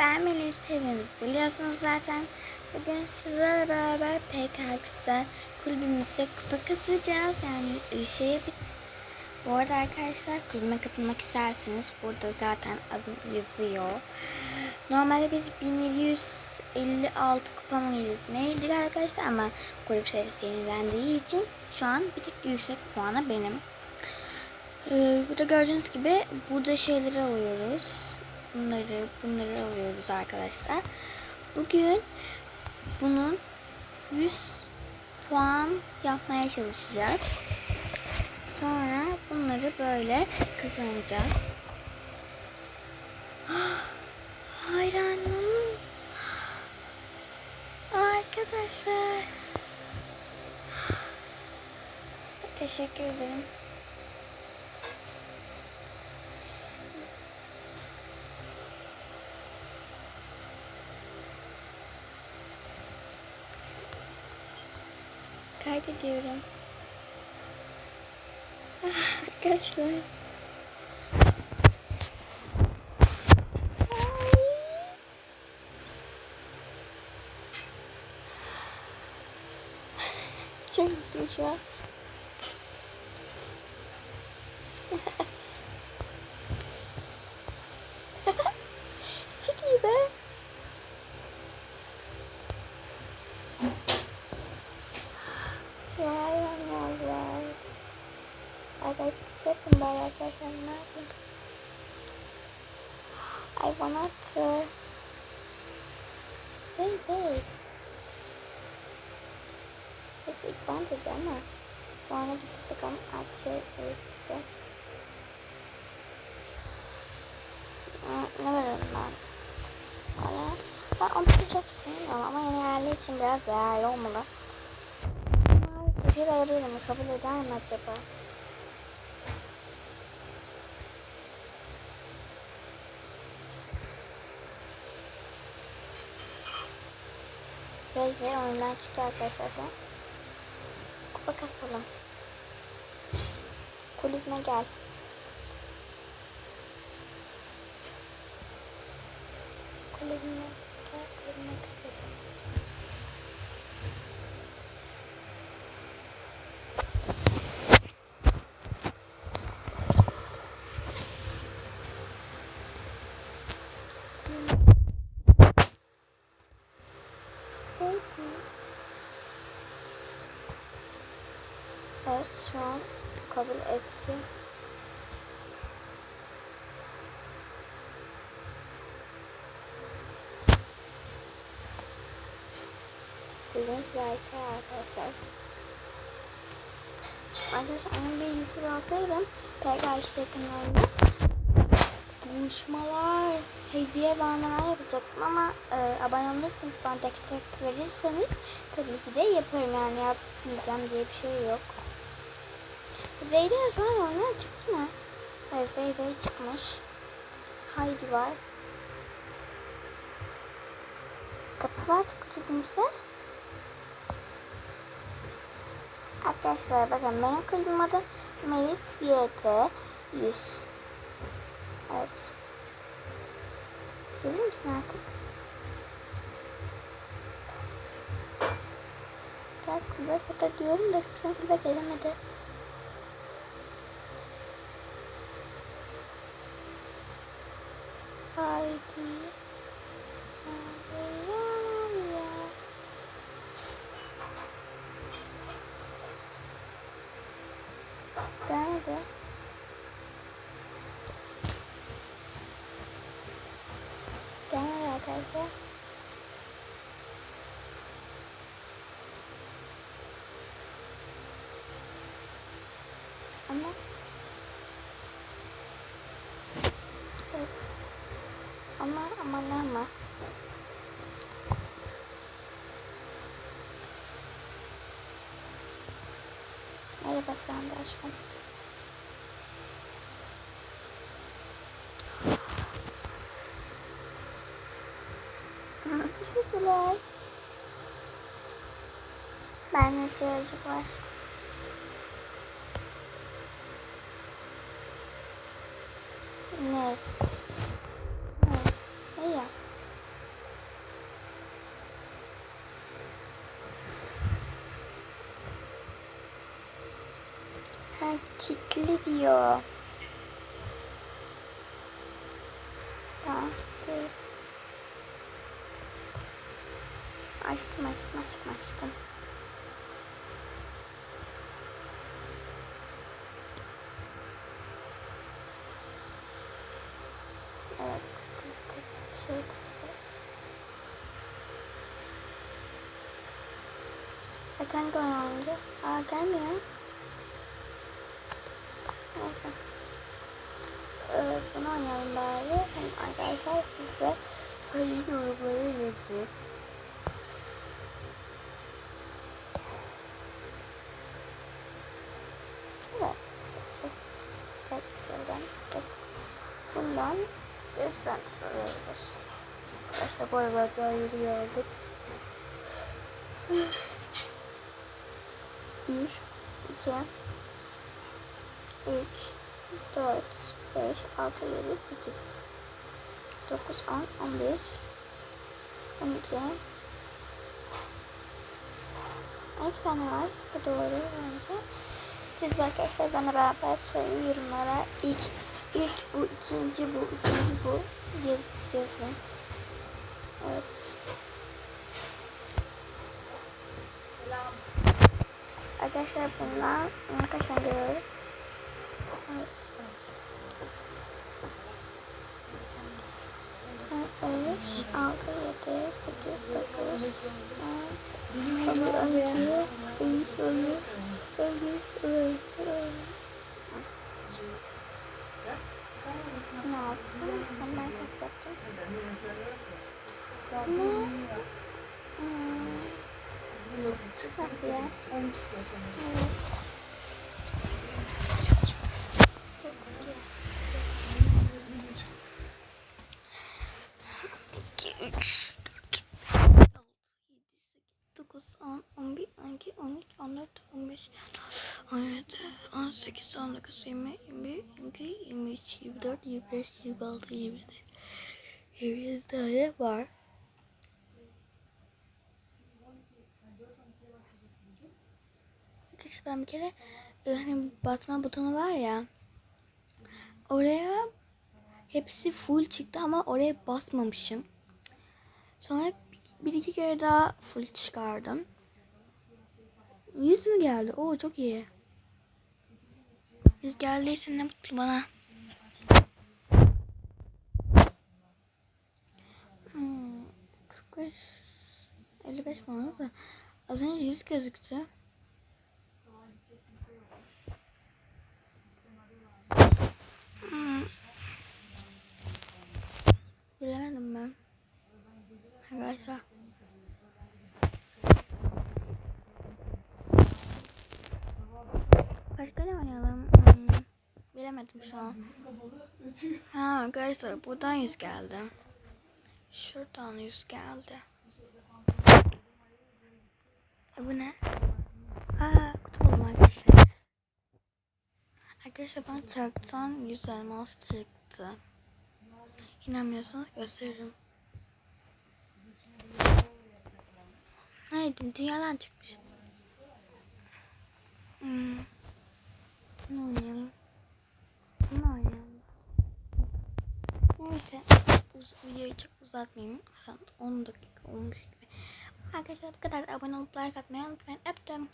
ben Melis hepiniz biliyorsunuz zaten. Bugün sizlerle beraber PKX'ler kulübümüzde kupa kasacağız. Yani şey bu arada arkadaşlar kulübe katılmak isterseniz burada zaten adım yazıyor. Normalde biz 1756 kupa mıydı neydi arkadaşlar ama kulüp serisi yenilendiği için şu an bir tık yüksek puanı benim. Ee, burada gördüğünüz gibi burada şeyleri alıyoruz. Bunları bunları alıyoruz arkadaşlar. Bugün bunun 100 puan yapmaya çalışacağız. Sonra bunları böyle kazanacağız. Hayranım. Arkadaşlar. Teşekkür ederim. Kaydediyorum. Ah, Arkadaşlar. Çok mutluyum şu an. Çok iyi be. Vay vay vay. Arkadaşlar seçin bari arkadaşlar ne yapayım? I wanna to say say. Hiç ilk ben dedi ama sonra gittik bakalım artık şey çıktı. Aa, Ne verelim ben? Valla ben onu çok sevmiyorum ama yeni yerli için biraz değerli olmalı. Bir şey verebilirim. Kabul eder mi acaba? Zey oyundan çıktı arkadaşlar. Kupa kasalım. Kulübüme gel. Kulübüme gel. Kulübüme katıl. Evet şu an kabul etti. Bildiğiniz bir erkek arkadaşlar. Arkadaşlar onun bilgisi bir alsaydım PKX yakınlarında buluşmalar, hediye vermeler yapacaktım ama e, abone olursanız bana destek verirseniz tabii ki de yaparım yani yapmayacağım diye bir şey yok. Zeyda şu an oyuna çıktı mı? Evet Zeyda çıkmış. Haydi var. Kapılar kulübümüze. Arkadaşlar bakın benim kulübüm adı Melis YT 100. Evet. Gelir misin artık? Gel kulübe katıl diyorum da bizim kulübe gelemedi. Haydi. Hallelujah. Nerede? Gelmedi arkadaşlar. Ama evet. Ama ama ne ama? De aşkım. Hı, Teşekkürler. Bende sözcük var. Ne? Ne? Ne ya? Kilitli diyor. Tamam. Değil. Açtım açtım açtım açtım. Evet. Kız, bir şey kısacağız. Zaten oynandı. Aa gelmiyor. Neyse. Ee, bunu oynayalım bari. Hem arkadaşlar size sayı yorumları. Kes. Bundan göster. Alıyoruz. Arkadaşlar bu arada daha yürüyor aldık. Bir, iki, üç, dört, beş, altı, yedi, sekiz, dokuz, on, on bir, on iki, on iki tane var. Bu doğru bence. Siz arkadaşlar bana beraber söyleyin yorumlara. İlk, ilk bu, ikinci bu, üçüncü bu. Yaz, yazın. Evet. Arkadaşlar bunlar kaç tane? On bir. Nasıl ya? Onu istersen. Evet. Çok güzel. 2, 3, 4, 6, 7, 8, 9, 10, 11, 12, 13, 14, 15, 17, 18, 19, 20, 21, 22, 23, 24, 25, 26, 27, 27 tane var. Arkadaşlar ben bir kere e, hani basma butonu var ya oraya hepsi full çıktı ama oraya basmamışım. Sonra bir, iki kere daha full çıkardım. Yüz mü geldi? Oo çok iyi. Yüz geldiyse ne mutlu bana. Hmm, 45 55 falan da az önce 100 gözüktü. Hmm. Bilemedim ben. Arkadaşlar. Başka ne oynayalım? Hmm. Bilemedim şu an. Ha arkadaşlar buradan yüz geldi. Şuradan yüz geldi. E bu ne? Aa kutu buldum arkadaşlar. Arkadaşlar bana çarktan 100 elmas çıktı. İnanmıyorsanız gösteririm. Hayır dünyadan çıkmış. Hmm. Ne oynayalım? Ne oynayalım? Neyse. Uz videoyu çok uzatmayayım. Zaten 10 dakika olmuş gibi. Arkadaşlar bu kadar abone olup like atmayı unutmayın. Öptüm.